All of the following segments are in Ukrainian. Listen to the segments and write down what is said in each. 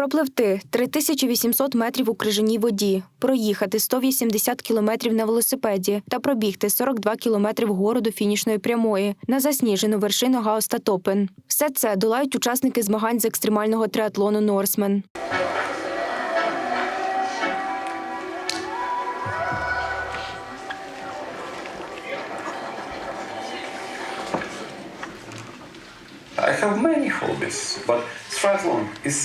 Пропливти 3800 метрів у крижаній воді, проїхати 180 кілометрів на велосипеді та пробігти 42 кілометри вгору до фінішної прямої на засніжену вершину Гаоста Топен. Все це долають учасники змагань з екстремального триатлону Норсмен. I have many hobbies, but triathlon is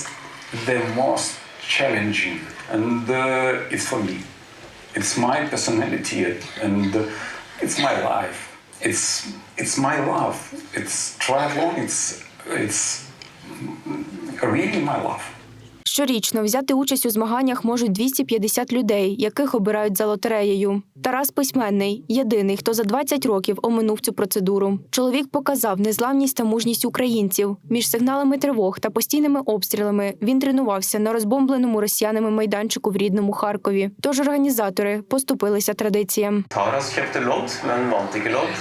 the most challenging, and uh, it's for me. It's my personality, and uh, it's my life. It's it's my love. It's triathlon. It's it's really my love. Щорічно взяти участь у змаганнях можуть 250 людей, яких обирають за лотереєю. Тарас письменний єдиний, хто за 20 років оминув цю процедуру. Чоловік показав незламність та мужність українців. Між сигналами тривог та постійними обстрілами він тренувався на розбомбленому росіянами майданчику в рідному Харкові. Тож організатори поступилися традиціям. Taras kjøpte lodd, men vant ikke lodd.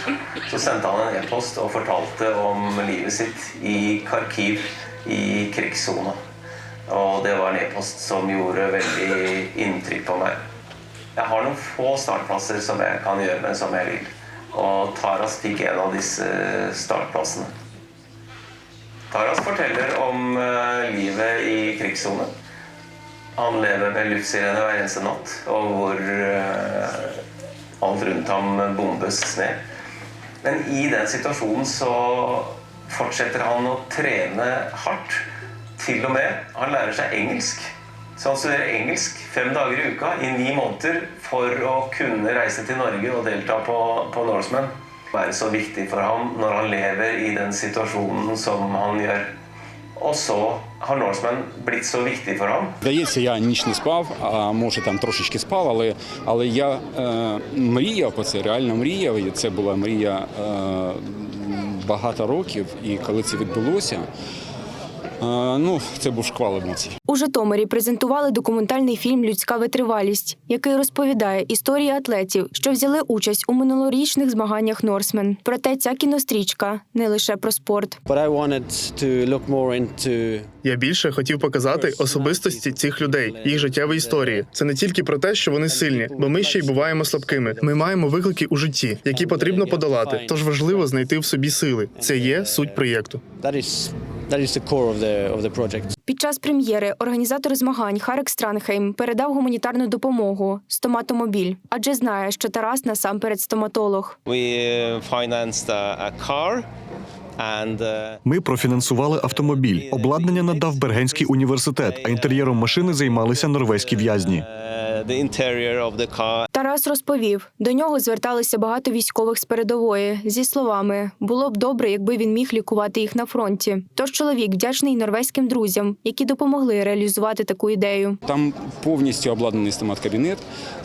Så sendte han en e-post og fortalte om livet Og det var en e-post som gjorde veldig inntrykk på meg. Jeg har noen få startplasser som jeg kan gjøre med som jeg vil. Og Taras fikk en av disse startplassene. Taras forteller om eh, livet i krigssone. Han lever med luftsirene hver eneste natt, og hvor eh, alt rundt ham bombes ned. Men i den situasjonen så fortsetter han å trene hardt. Til og med han lærer seg engelsk. Så han studerer engelsk fem dager i uka i ni måneder for å kunne reise til Norge og delta på, på Norseman. Være så viktig for ham når han lever i den situasjonen som han gjør. Og så har Norseman blitt så viktig for ham Здається, я ніч не спав, а може там трошечки спав, але, але я е, мріяв про це, реально мріяв. І це була мрія е, багато років. І коли це відбулося, е, ну, це був шквал емоцій. У Житомирі презентували документальний фільм Людська витривалість, який розповідає історії атлетів, що взяли участь у минулорічних змаганнях Норсмен. Проте ця кінострічка не лише про спорт. Я більше хотів показати особистості цих людей, їх життєві історії. Це не тільки про те, що вони сильні, бо ми ще й буваємо слабкими. Ми маємо виклики у житті, які потрібно подолати. Тож важливо знайти в собі сили. Це є суть проєкту. That is the core of the of the project. Під час прем'єри організатор змагань Харек Странхейм передав гуманітарну допомогу стоматомобіль, адже знає, що Тарас насамперед стоматолог. We uh, financed a, a car uh, Ми профінансували автомобіль. Обладнання надав Бергенський університет, а інтер'єром машини займалися норвезькі в'язні. Тарас розповів, до нього зверталися багато військових з передової зі словами: було б добре, якби він міг лікувати їх на фронті. Тож чоловік вдячний норвезьким друзям, які допомогли реалізувати таку ідею. Там повністю обладнаний стомат-кабінет.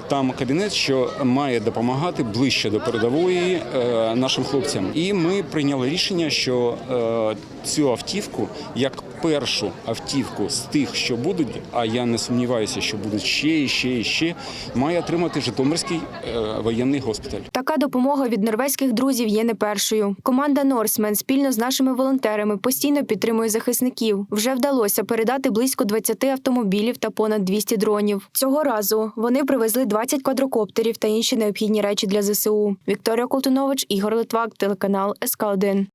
Там кабінет, що має допомагати ближче до передової е, нашим хлопцям. І ми прийняли рішення, що е, цю автівку, як першу автівку з тих, що будуть, а я не сумніваюся, що будуть ще і ще і ще, має отримати Житомирський е, воєнний госпіталь. Така допомога від норвезьких друзів є не першою. Команда Норсмен спільно з нашими волонтерами постійно підтримує захисників. Вже вдалося передати близько 20 автомобілів та понад 200 дронів. Цього разу вони привезли 20 квадрокоптерів та інші необхідні речі для ЗСУ. Вікторія Колтунович, Ігор Литвак, телеканал СК 1